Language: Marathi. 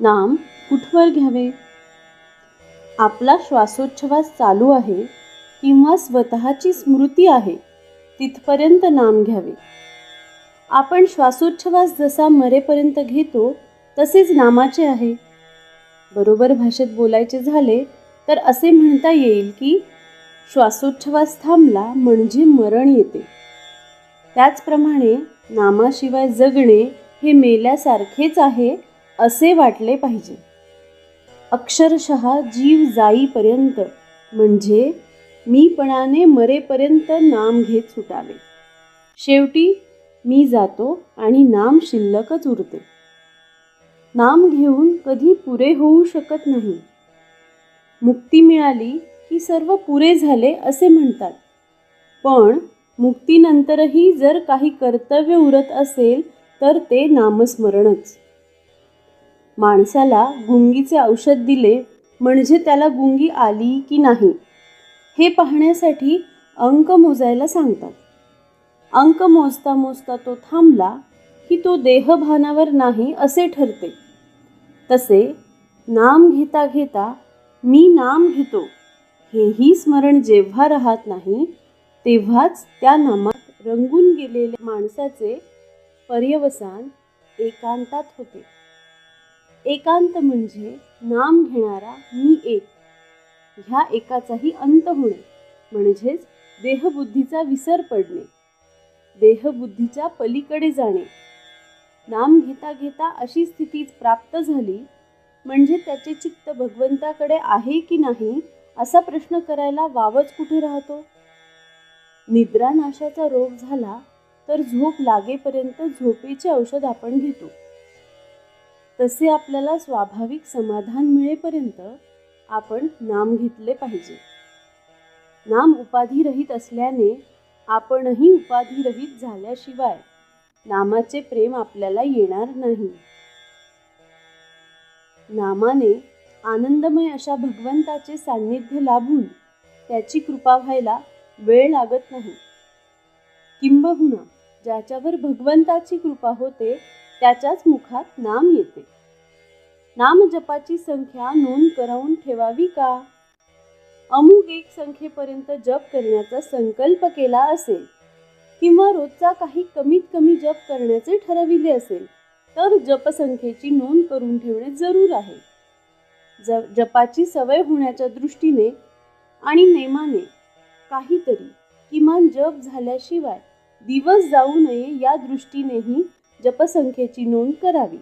नाम कुठवर घ्यावे? आपला श्वासोच्छवास चालू आहे किंवा स्वतःची स्मृती आहे तिथपर्यंत नाम घ्यावे. आपण श्वासोच्छवास जसा मरेपर्यंत घेतो तसेच नामाचे आहे. बरोबर भाषेत बोलायचे झाले तर असे म्हणता येईल की श्वासोच्छवास थांबला म्हणजे मरण येते. त्याचप्रमाणे नामाशिवाय जगणे हे मेल्यासारखेच आहे असे वाटले पाहिजे. अक्षरशः जीव जाईपर्यंत म्हणजे मीपणाने मरेपर्यंत नाम घेत सुटावे. शेवटी मी जातो आणि नाम शिल्लकच उरते. नाम घेऊन कधी पुरे होऊ शकत नाही. मुक्ती मिळाली की सर्व पुरे झाले असे म्हणतात. पण मुक्तीनंतरही जर काही कर्तव्य उरत असेल तर ते नामस्मरणच. माणसाला गुंगीचे औषध दिले म्हणजे त्याला गुंगी आली की नाही हे पाहण्यासाठी अंक मोजायला सांगतात. अंक मोजता मोजता तो थांबला की तो देहभानावर नाही असे ठरते. तसे नाम घेता घेता मी नाम घेतो हेही स्मरण जेव्हा राहत नाही तेव्हाच त्या नामात रंगून गेलेल्या माणसाचे पर्यवसान एकांतात होते. एकांत म्हणजे नाम घेणारा मी एक. ह्या एकाचाही अंत होणे म्हणजेच देहबुद्धीचा विसर पडणे देहबुद्धीच्या पलीकडे जाणे. नाम घेता घेता अशी स्थितीच प्राप्त झाली म्हणजे त्याचे चित्त भगवंताकडे आहे की नाही असा प्रश्न करायला वावच कुठे राहतो? निद्रानाशाचा रोग झाला तर झोप लागेपर्यंत झोपेचे औषध आपण घेतो. तसे आपल्याला स्वाभाविक समाधान मिळेपर्यंत आपण नाम घेतले पाहिजे. नाम उपाधिरहित असल्याने आपणही उपाधिरहित झाल्याशिवाय नामाचे प्रेम आपल्याला येणार नाही. नामाने आनंदमय अशा भगवंताचे सान्निध्य लाभून त्याची कृपा व्हायला वेळ लागत नाही. किंबहुना ज्याच्यावर भगवंताची कृपा होते त्याच्याच मुखात नाम येते. नामजपाची संख्या नोंद करावून ठेवावी का? अमुक एक संख्येपर्यंत जप करण्याचा संकल्प केला असेल किंवा रोजचा काही कमीत कमी जप करण्याचे ठरविले असेल तर जपसंख्येची नोंद करून ठेवणे जरूर आहे. ज जपाची सवय होण्याच्या दृष्टीने आणि नेमाने काहीतरी किमान जप झाल्याशिवाय दिवस जाऊ नये या दृष्टीनेही जपसंख्येची नोंद करावी.